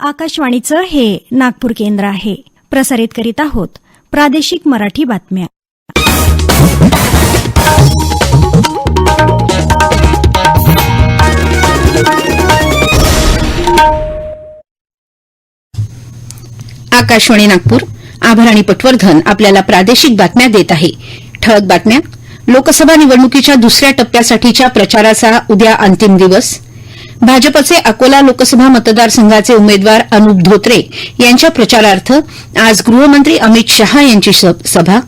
आकाशवाणीचं हे नागपूर केंद्र आहे. प्रसारित करीत आहोत प्रादेशिक मराठी बातम्या. आकाशवाणी नागपूर आभराणी पटवर्धन आपल्याला प्रादेशिक बातम्या देत आहे. ठळक बातम्या. लोकसभा निवडणुकीच्या दुसऱ्या टप्प्यासाठीच्या प्रचाराचा उद्या अंतिम दिवस. भाजपचे अकोला लोकसभा मतदारसंघाचे उमेदवार अनुप धोत्रे यांच्या प्रचारार्थ आज गृहमंत्री अमित शहा यांची स- सभा.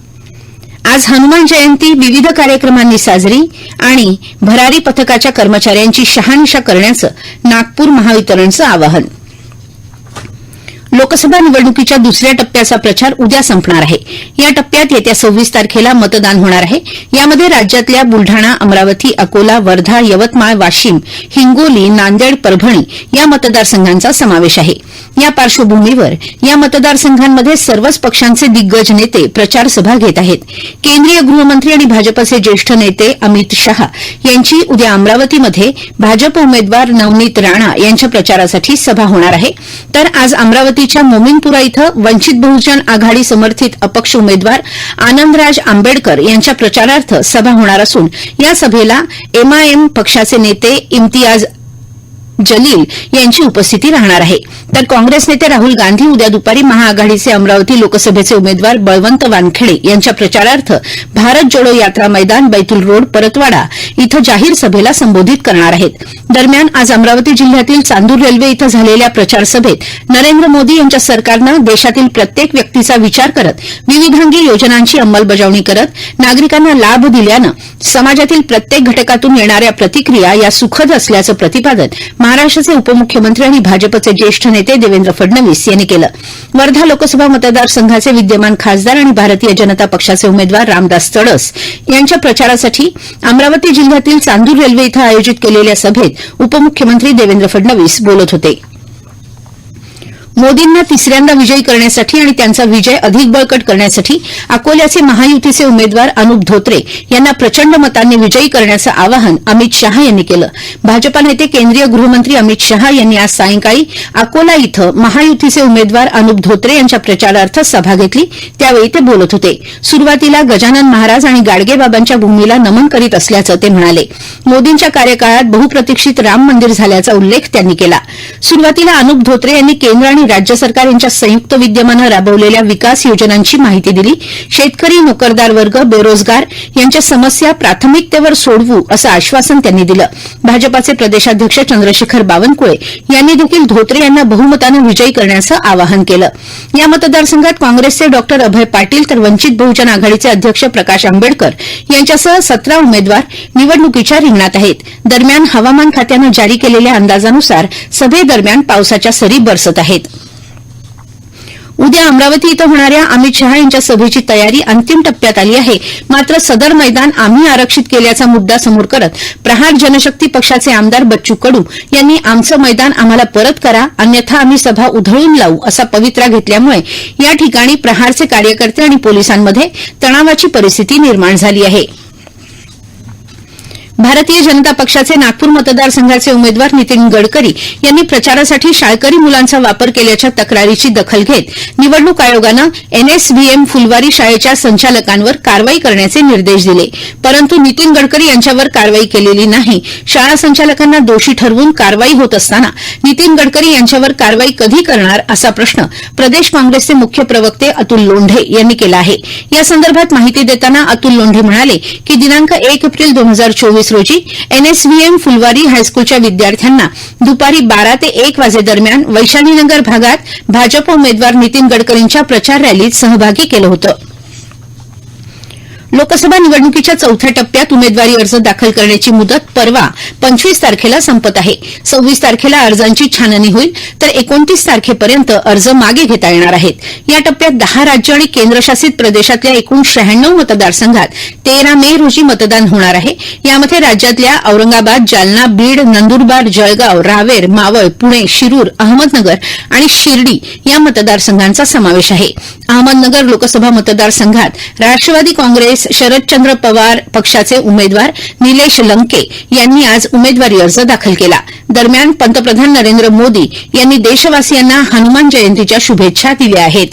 आज हनुमान जयंती विविध कार्यक्रमांनी साजरी आणि भरारी पथकाच्या कर्मचाऱ्यांची शहानिशा करण्याचं नागपूर महावितरणचं आवाहन. लोकसभा निवडणुकीच्या दुसऱ्या टप्प्याचा प्रचार उद्या संपणार आहे. या टप्प्यात येत्या सव्वीस तारखेला मतदान होणार आहे. यामध्ये राज्यातल्या बुलढाणा अमरावती अकोला वर्धा यवतमाळ वाशिम हिंगोली नांदेड परभणी या मतदारसंघांचा समावेश आहे. या पार्श्वभूमीवर या मतदारसंघांमध्ये सर्वच पक्षांचे दिग्गज नेते प्रचारसभा घेत आहेत. केंद्रीय गृहमंत्री आणि भाजपचे ज्येष्ठ नेते अमित शहा यांची उद्या अमरावतीमध्ये भाजप उमेदवार नवनीत राणा यांच्या प्रचारासाठी सभा होणार आहे. तर आज अमरावतीच्या मोमिनपुरा इथं वंचित बहुजन आघाडी समर्थित अपक्ष उमेदवार आनंदराज आंबेडकर यांच्या प्रचारार्थ सभा होणार असून या सभेला एमआयएम पक्षाचे नेते इम्तियाज जलील यांची उपस्थिती राहणार आहे. तर काँग्रेस नेते राहुल गांधी उद्या दुपारी महाआघाडीचे अमरावती लोकसभेचे उमेदवार बळवंत वानखेडे यांच्या प्रचारार्थ भारत जोडो यात्रा मैदान बैतूल रोड परतवाडा इथं जाहीर सभेला संबोधित करणार आहेत. दरम्यान आज अमरावती जिल्ह्यातील चांदूर रेल्वे इथं झालेल्या प्रचारसभेत नरेंद्र मोदी यांच्या सरकारनं देशातील प्रत्येक व्यक्तीचा विचार करत विविधांगी योजनांची अंमलबजावणी करत नागरिकांना लाभ दिल्यानं समाजातील प्रत्येक घटकातून येणाऱ्या प्रतिक्रिया या सुखद असल्याचं प्रतिपादन महाराष्ट्राचे उपमुख्यमंत्री आणि भाजपचे ज्येष्ठ नेते देवेंद्र फडणवीस यांनी केलं. वर्धा लोकसभा मतदारसंघाचे विद्यमान खासदार आणि भारतीय जनता पक्षाचे उमेदवार रामदास तडस यांच्या प्रचारासाठी अमरावती जिल्ह्यातील चांदूर रेल्वे इथं आयोजित केलेल्या सभेत उपमुख्यमंत्री देवेंद्र फडणवीस बोलत होते. मोदींना तिसऱ्यांदा विजयी करण्यासाठी आणि त्यांचा विजय अधिक बळकट करण्यासाठी अकोल्याचे महायुतीचे उमेदवार अनुप धोत्रे यांना प्रचंड मतांनी विजयी करण्याचं आवाहन अमित शहा यांनी केलं. भाजपा नेते केंद्रीय गृहमंत्री अमित शहा यांनी आज सायंकाळी अकोला इथं महायुतीचे उमेदवार अनुप धोत्रे यांच्या प्रचारार्थ सभा घेतली. त्यावेळी ते बोलत होते. सुरुवातीला गजानन महाराज आणि गाडगेबाबांच्या भूमीला नमन करीत असल्याचं ते म्हणाले. मोदींच्या कार्यकाळात बहुप्रतीक्षित राम मंदिर झाल्याचा उल्लेख त्यांनी केला. सुरुवातीला अनुप धोत्रे यांनी केंद्र आणि राज्य सरकार यांच्या संयुक्त विद्यमानं राबवलेल्या विकास योजनांची माहिती दिली. शेतकरी नोकरदार वर्ग बेरोजगार यांच्या समस्या प्राथमिकतेवर सोडवू असं आश्वासन त्यांनी दिलं. भाजपाचे प्रदेशाध्यक्ष चंद्रशेखर बावनकुळे यांनी देखील धोत्रे यांना बहुमतानं विजयी करण्याचं आवाहन केलं. या मतदारसंघात काँग्रेसचे डॉक्टर अभय पाटील तर वंचित बहुजन आघाडीचे अध्यक्ष प्रकाश आंबेडकर यांच्यासह सतरा उमेदवार निवडणुकीच्या रिंगणात आहेत. दरम्यान हवामान खात्यानं जारी केलेल्या अंदाजानुसार सभेदरम्यान पावसाच्या सरी बरसत आहेत. उद्या अमरावती इथं होणाऱ्या अमित शहा यांच्या सभेची तयारी अंतिम टप्प्यात आली आहे. मात्र सदर मैदान आम्ही आरक्षित केल्याचा मुद्दा समोर करत प्रहार जनशक्ती पक्षाचे आमदार बच्चू कडू यांनी आमचं मैदान आम्हाला परत करा अन्यथा आम्ही सभा उधळून लावू असा पवित्रा घेतल्यामुळे या ठिकाणी प्रहारचे कार्यकर्ते आणि पोलिसांमध्ये तणावाची परिस्थिती निर्माण झाली आहे. भारतीय जनता पक्षाचे नागपूर मतदारसंघाचे उमेदवार नितीन गडकरी यांनी प्रचारासाठी शाळकरी मुलांचा वापर केल्याच्या तक्रारीची दखल घेत निवडणूक आयोगानं एनएसव्हीएम फुलवारी शाळेच्या संचालकांवर कारवाई करण्याचे निर्देश दिले. परंतु नितीन गडकरी यांच्यावर कारवाई केलेली नाही. शाळा संचालकांना दोषी ठरवून कारवाई होत असताना नितीन गडकरी यांच्यावर कारवाई कधी करणार असा प्रश्न प्रदेश काँग्रेसचे मुख्य प्रवक्ते अतुल लोंढे यांनी केला आहे. या संदर्भात माहिती देताना अतुल लोंढे म्हणाले की दिनांक एक एप्रिल दोन हजार चोवीस रोजी एनएसव्हीएम फुलवारी हायस्कूलच्या विद्यार्थ्यांना दुपारी बारा ते एक वाजेदरम्यान वैशालीनगर भागात भाजप उमेदवार नितीन गडकरींच्या प्रचार रॅलीत सहभागी केलं होतं. लोकसभा निवडणुकीच्या चौथ्या टप्प्यात उमेदवारी अर्ज दाखल करण्याची मुदत परवा पंचवीस तारखेला संपत आहे. सव्वीस तारखेला अर्जांची छाननी होईल तर एकोणतीस तारखेपर्यंत अर्ज मागे घेता येणार आहेत. या टप्प्यात दहा राज्य आणि केंद्रशासित प्रदेशातल्या एकूण शहाण्णव मतदारसंघात तेरा मे रोजी मतदान होणार आहे. यामध्ये राज्यातल्या औरंगाबाद जालना बीड नंदुरबार जळगाव रावेर मावळ पुणे शिरूर अहमदनगर आणि शिर्डी या मतदारसंघांचा समावेश आहे. अहमदनगर लोकसभा मतदारसंघात राष्ट्रवादी काँग्रेस शरदचंद्र पवार पक्षाचे उमेदवार निलेश लंके यांनी आज उमेदवारी अर्ज दाखल केला. दरम्यान पंतप्रधान नरेंद्र मोदी यांनी देशवासियांना हनुमान जयंतीच्या शुभेच्छा दिल्या आहेत.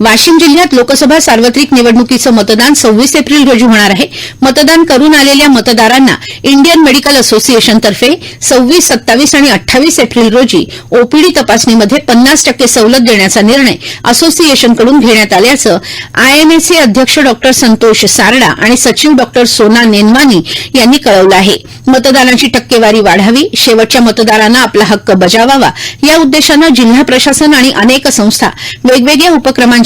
वाशिम जिल्ह्यात लोकसभा सार्वत्रिक निवडणुकीचं मतदान सव्वीस एप्रिल रोजी होणार आहे. मतदान करून आलेल्या मतदारांना इंडियन मेडिकल असोसिएशनतर्फे सव्वीस सत्तावीस आणि अठ्ठावीस एप्रिल रोजी ओपीडी तपासणीमध्ये पन्नास टक्के सवलत देण्याचा निर्णय असोसिएशनकडून घेण्यात आल्याचं आयएमएचे अध्यक्ष डॉ. संतोष सारडा आणि सचिव डॉ. सोना नेनवानी यांनी कळवलं आहे. मतदानाची टक्केवारी वाढावी शेवटच्या मतदारांना आपला हक्क बजावावा या उद्देशानं जिल्हा प्रशासन आणि अनेक संस्था वेगवेगळ्या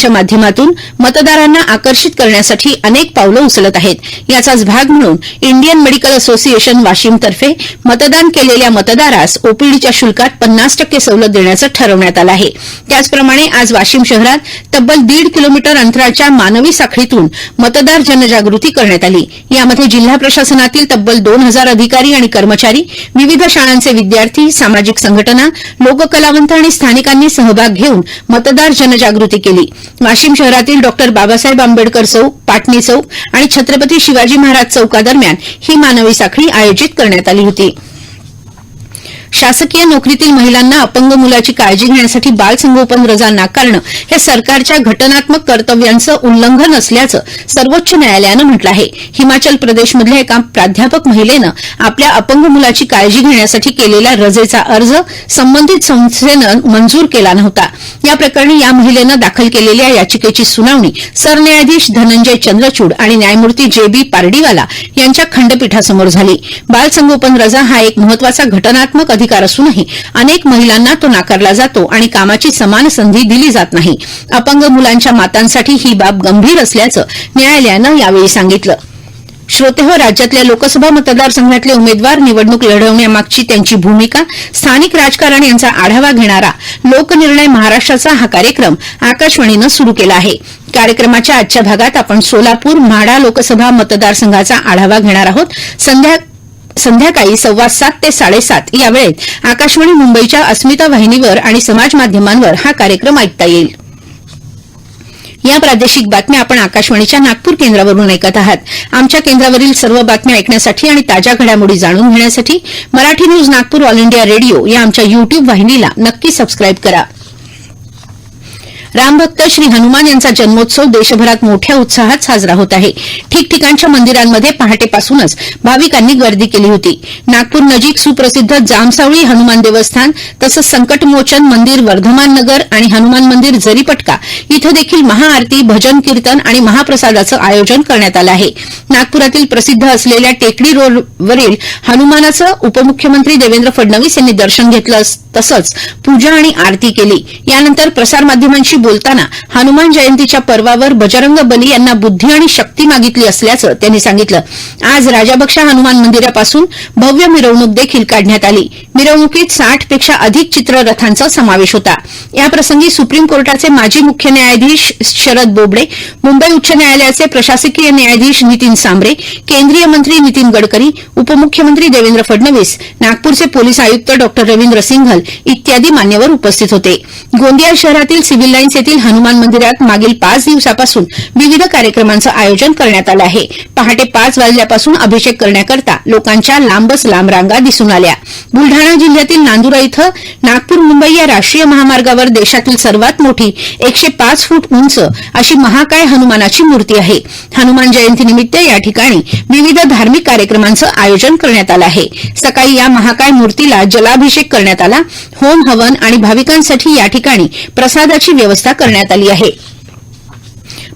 उपक्रमांच्या माध्यमातून मतदारांना आकर्षित करण्यासाठी अनेक पावलं उचलत आहेत. याचाच भाग म्हणून इंडियन मेडिकल असोसिएशन वाशिमतर्फे मतदान केलेल्या मतदारास ओपीडीच्या शुल्कात पन्नास टक्के सवलत देण्याचं ठरवण्यात आलं आहे. त्याचप्रमाणे आज वाशिम शहरात तब्बल दीड किलोमीटर अंतराच्या मानवी साखळीतून मतदार जनजागृती करण्यात आली. यामध्ये जिल्हा प्रशासनातील तब्बल दोन हजार अधिकारी आणि कर्मचारी विविध शाळांचे विद्यार्थी सामाजिक संघटना लोककलावंत आणि स्थानिकांनी सहभाग घेऊन मतदार जनजागृती केली. वाशिम शहरातील डॉक्टर बाबासाहेब आंबेडकर चौक पाटणी चौक आणि छत्रपती शिवाजी महाराज चौकादरम्यान ही मानवी साखळी आयोजित करण्यात आली होती. शासकीय नोकरीतील महिलांना अपंग मुलाची काळजी घेण्यासाठी बालसंगोपन रजा नाकारणं हे सरकारच्या घटनात्मक कर्तव्यांचं उल्लंघन असल्याचं सर्वोच्च न्यायालयानं म्हटलं आहे. हिमाचल प्रदेशमधल्या एका प्राध्यापक महिलेनं आपल्या अपंग मुलाची काळजी घेण्यासाठी केलेला रजेचा अर्ज संबंधित संस्थेनं मंजूर केला नव्हता. या प्रकरणी या महिलेनं दाखल केलेल्या याचिकेची सुनावणी सरन्यायाधीश धनंजय चंद्रचूड आणि न्यायमूर्ती जे बी पारडीवाला यांच्या खंडपीठासमोर झाली. बालसंगोपन रजा हा एक महत्त्वाचा घटनात्मक अधिकार अधिकार असूनही अनेक महिलांना तो नाकारला जातो आणि कामाची समान संधी दिली जात नाही. अपंग मुलांच्या मातांसाठी ही बाब गंभीर असल्याचं न्यायालयानं यावेळी सांगितलं. श्रोतेहो राज्यातल्या लोकसभा मतदारसंघातले उमेदवार निवडणूक लढवण्यामागची त्यांची भूमिका स्थानिक राजकारण यांचा आढावा घेणारा लोकनिर्णय महाराष्ट्राचा हा कार्यक्रम आकाशवाणीनं सुरू केला आहे. कार्यक्रमाच्या आजच्या भागात आपण सोलापूर म्हाडा लोकसभा मतदारसंघाचा आढावा घेणार आहोत. संध्या संध्याकाळी सव्वा सात ते साडेसात या वेळेत आकाशवाणी मुंबईच्या अस्मिता वाहिनीवर आणि समाज माध्यमांवर हा कार्यक्रम ऐकता येईल. या प्रादेशिक बातम्या आपण आकाशवाणीच्या नागपूर केंद्रावरून ऐकत आहात. आमच्या केंद्रावरील सर्व बातम्या ऐकण्यासाठी आणि ताज्या घडामोडी जाणून घेण्यासाठी Marathi news Nagpur all India radio या आमच्या युट्यूब वाहिनीला नक्की सबस्क्राईब करा. रामभक्त श्री हनुमान यांचा जन्मोत्सव देशभरात मोठ्या उत्साहात साजरा होत आहे. ठिकठिकाणच्या मंदिरांमध्ये पहाटेपासूनच भाविकांनी गर्दी केली होती. नागपूर नजीक सुप्रसिद्ध जामसावळी हनुमान देवस्थान तसंच संकटमोचन मंदिर वर्धमान नगर आणि हनुमान मंदिर जरीपटका इथं देखील महाआरती भजन कीर्तन आणि महाप्रसादाचं आयोजन करण्यात आलं आहे. नागपुरातील प्रसिद्ध असलेल्या टेकडी रोडवरील हनुमानाचं उपमुख्यमंत्री देवेंद्र फडणवीस यांनी दर्शन घेतलं अस- तसंच पूजा आणि आरती केली. यानंतर प्रसारमाध्यमांशी बोलताना हनुमान जयंतीच्या पर्वावर बजरंग बली यांना बुद्धी आणि शक्ती मागितली असल्याचं त्यांनी सांगितलं. आज राजाबक्षा हनुमान मंदिरापासून भव्य मिरवणूक देखील काढण्यात आली. मिरवणुकीत साठपेक्षा अधिक चित्ररथांचा समावेश होता. याप्रसंगी सुप्रीम कोर्टाचे माजी मुख्य न्यायाधीश शरद बोबडे मुंबई उच्च न्यायालयाचे प्रशासकीय न्यायाधीश नितीन सांबरे केंद्रीय मंत्री नितीन गडकरी उपमुख्यमंत्री देवेंद्र फडणवीस नागपूरचे पोलीस आयुक्त डॉ रवींद्र सिंघल इत्यादी मान्यवर उपस्थित होते. गोंदिया शहरातील सिव्हिल लाईन्स येथील हनुमान मंदिरात मागील पाच दिवसापासून विविध कार्यक्रमांचं आयोजन करण्यात आलं आहे. पहाटे पाच वाजल्यापासून अभिषेक करण्याकरता लोकांच्या लांबच लांब रांगा दिसून आल्या. बुलढाणा जिल्ह्यातील नांदुरा इथं नागपूर मुंबई या राष्ट्रीय महामार्गावर देशातील सर्वात मोठी एकशे पाच फूट उंच अशी महाकाय हनुमानाची मूर्ती आहे. हनुमान जयंतीनिमित्त या ठिकाणी विविध धार्मिक कार्यक्रमांचं आयोजन करण्यात आलं आहे. सकाळी या महाकाय मूर्तीला जलाभिषेक करण्यात आला होम हवन आणि भाविकांसाठी या ठिकाणी प्रसादाची व्यवस्था करण्यात आली आहे.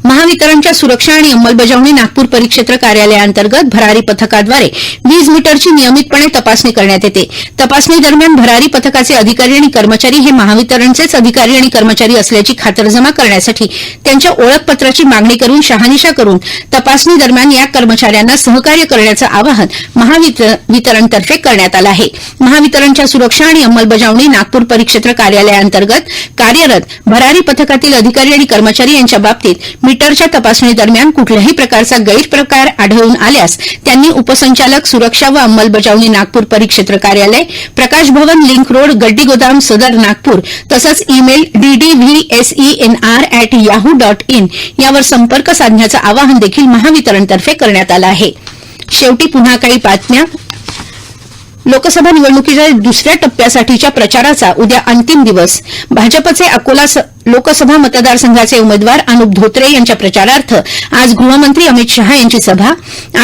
महावितरणच्या सुरक्षा आणि अंमलबजावणी नागपूर परिक्षेत्र कार्यालयाअंतर्गत भरारी पथकाद्वारे वीज मीटरची नियमितपणे तपासणी करण्यात येते. तपासणी दरम्यान भरारी पथकाचे अधिकारी आणि कर्मचारी हे महावितरणचेच अधिकारी आणि कर्मचारी असल्याची खातरजमा करण्यासाठी त्यांच्या ओळखपत्राची मागणी करून शहानिशा करून तपासणी दरम्यान या कर्मचाऱ्यांना सहकार्य करण्याचं आवाहन महावितरणतर्फे करण्यात आलं आहे. महावितरणच्या सुरक्षा आणि अंमलबजावणी नागपूर परिक्षेत्र कार्यालयाअंतर्गत कार्यरत भरारी पथकातील अधिकारी आणि कर्मचारी यांच्या बाबतीत मीटरच्या तपासणी दरम्यान कुठल्याही प्रकारचा गैरप्रकार आढळून आल्यास त्यांनी उपसंचालक सुरक्षा व अंमलबजावणी नागपूर परिक्षेत्र कार्यालय प्रकाश भवन लिंक रोड गड्डी गोदाम सदर नागपूर तसंच email DDVSENR at Yahoo dot in यावर संपर्क साधण्याचं आवाहन देखील महावितरणतर्फे करण्यात आलं आहे. शेवटी पुन्हा काही बातम्या. लोकसभा निवडणुकीच्या दुसऱ्या टप्प्यासाठीच्या प्रचाराचा उद्या अंतिम दिवस. भाजपचे अकोला लोकसभा मतदारसंघाचे उमेदवार अनुप धोत्रे यांच्या प्रचारार्थ आज गृहमंत्री अमित शहा यांची सभा.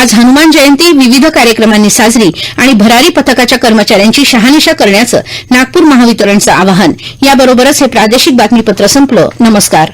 आज हनुमान जयंती विविध कार्यक्रमांनी साजरी आणि भरारी पथकाच्या कर्मचाऱ्यांची शहानिशा करण्याचं नागपूर महावितरणचं आवाहन. याबरोबरच हे प्रादेशिक बातमीपत्र संपलं. नमस्कार.